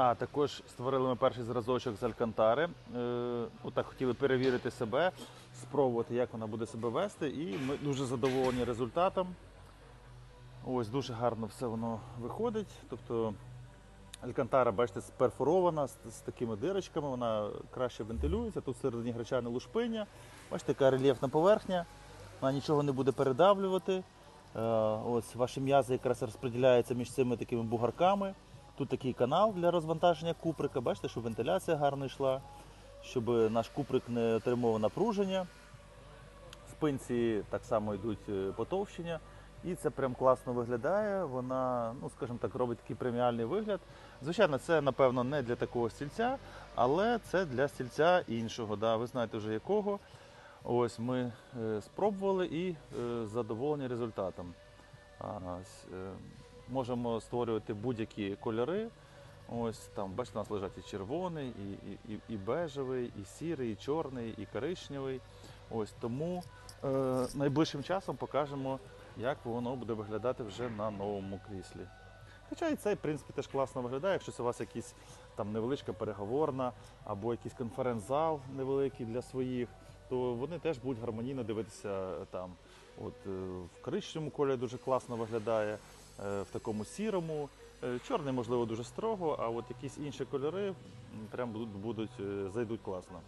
А, також створили ми перший зразочок з Алькантари. Е, отак хотіли перевірити себе, спробувати, як вона буде себе вести. І ми дуже задоволені результатом. Ось дуже гарно все воно виходить. Тобто Алькантара, бачите, сперфорована з, з такими дирочками, вона краще вентилюється. Тут всередині гречане лушпиня. Бачите, яка рельєфна поверхня, вона нічого не буде передавлювати. Е, ось ваші м'язи якраз розподіляються між цими такими бугарками. Тут такий канал для розвантаження куприка. Бачите, щоб вентиляція гарно йшла, щоб наш куприк не отримував напруження. В спинці так само йдуть е, потовщення. І це прям класно виглядає. Вона, ну скажімо так, робить такий преміальний вигляд. Звичайно, це напевно не для такого стільця, але це для стільця іншого. Да. Ви знаєте вже якого. Ось ми е, спробували і е, задоволені результатом. Можемо створювати будь-які кольори. Ось там, бачите, у нас лежать і червоний, і, і, і, бежевий, і сірий, і чорний, і коричневий. Ось тому е, найближчим часом покажемо, як воно буде виглядати вже на новому кріслі. Хоча і цей, в принципі, теж класно виглядає, якщо це у вас якийсь там невеличка переговорна або якийсь конференц-зал невеликий для своїх, то вони теж будуть гармонійно дивитися там. От е, в коричневому кольорі дуже класно виглядає, в такому сірому. Е, Чорний, можливо, дуже строго, а от якісь інші кольори прям будуть, будуть е, зайдуть класно.